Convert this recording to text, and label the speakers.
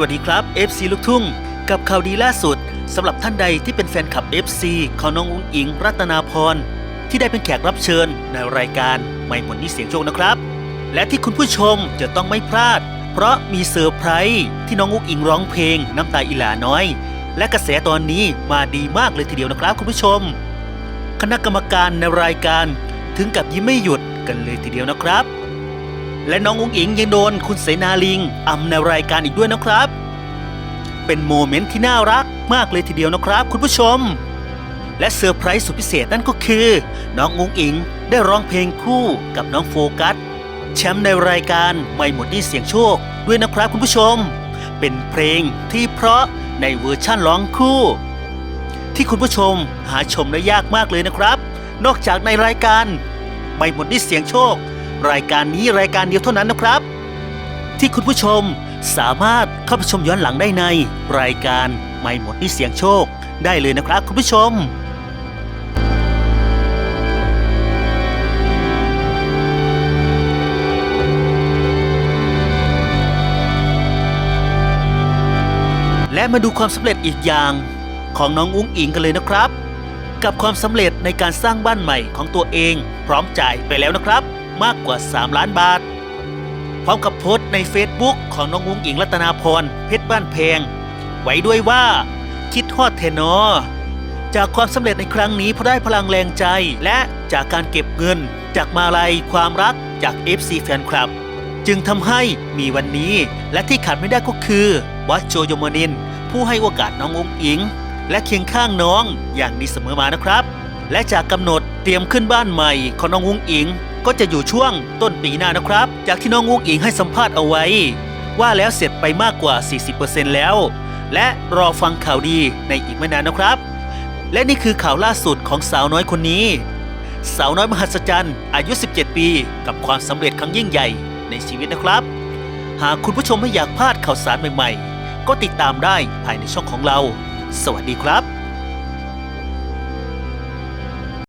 Speaker 1: วัสดีครับ FC ลูกทุ่ง กับข่าวดีล่าสุดสำหรับท่านใดที่เป็นแฟนคลับ FC ของน้องอุ้งอิง รัตนาพร ที่ได้เป็นแขกรับเชิญในรายการไม่หมดนี้เสียงโชคนะครับ และที่คุณผู้ชมจะต้องไม่พลาด เพราะมีเซอร์ไพรส์ที่น้องอุ้งอิงร้องเพลงน้ำตาอิหลาน้อย และกระแสตอนนี้มาดีมากเลยทีเดียวนะครับคุณผู้ชม คณะกรรมการในรายการถึงกับยิ้มไม่หยุดกันเลยทีเดียวนะครับ และน้องอุ้งอิงยังโดนคุณเสนาลิงอำในรายการอีกด้วยนะครับ เป็นโมเมนต์ที่น่ารักมากเลยทีเดียวนะครับ คุณผู้ชม และเซอร์ไพรส์สุดพิเศษนั่นก็คือ น้องอุ้งอิงได้ร้องเพลงคู่กับน้องโฟกัสแชมป์ในรายการไม่หมดนี่เสียงโชคด้วยนะครับคุณผู้ชม เป็นเพลงที่เพราะในเวอร์ชั่นร้องคู่ ที่คุณผู้ชมหาชมได้ยากมากเลยนะครับ นอกจากในรายการไม่หมดนี่เสียงโชค รายการนี้รายการเดียวเท่านั้นนะครับ ที่คุณผู้ชมสามารถเข้าไปชมย้อนหลังได้ใน รายการไม่หมดหนี่เสียงโชคได้เลยนะครับ คุณผู้ชมและมาดูความสำเร็จอีกอย่างของน้องอุ้งอิงกันเลยนะครับ กับความสำเร็จในการสร้างบ้านใหม่ของตัวเอง พร้อมจ่ายไปแล้วนะครับ มากกว่า 3 ล้านบาท พร้อมกับโพสต์ใน Facebook ของน้องอุ้งอิงรัตนาพรเพชรบ้านแพง ไว้ด้วยว่า คิดฮอดเทนอ จากความสำเร็จในครั้งนี้เพราะได้พลังแรงใจและจากการเก็บเงิน จากมาลัยความรักจาก FC แฟนคลับ จึงทำให้มีวันนี้และที่ขาดไม่ได้ก็คือวัดโจโยมนิน ผู้ให้โอกาสน้ององอิง และเคียงข้างน้องอย่างดีเสมอมานะครับ และจากกำหนดเตรียมขึ้นบ้านใหม่ของน้ององอิง ก็จะอยู่ช่วงต้นปีหน้านะครับ จากที่น้องอุ้งอิงให้สัมภาษณ์เอาไว้ ว่าแล้วเสร็จไปมากกว่า 40%แล้ว และรอฟังข่าวดีในอีกไม่นานนะครับ และนี่คือข่าวล่าสุดของสาวน้อยคนนี้ สาวน้อยมหัศจรรย์ อายุ 17 ปี กับความสำเร็จครั้งยิ่งใหญ่ในชีวิตนะครับ หากคุณผู้ชมไม่อยากพลาดข่าวสารใหม่ๆ ก็ติดตามได้ภายในช่องของเรา สวัสดีครับ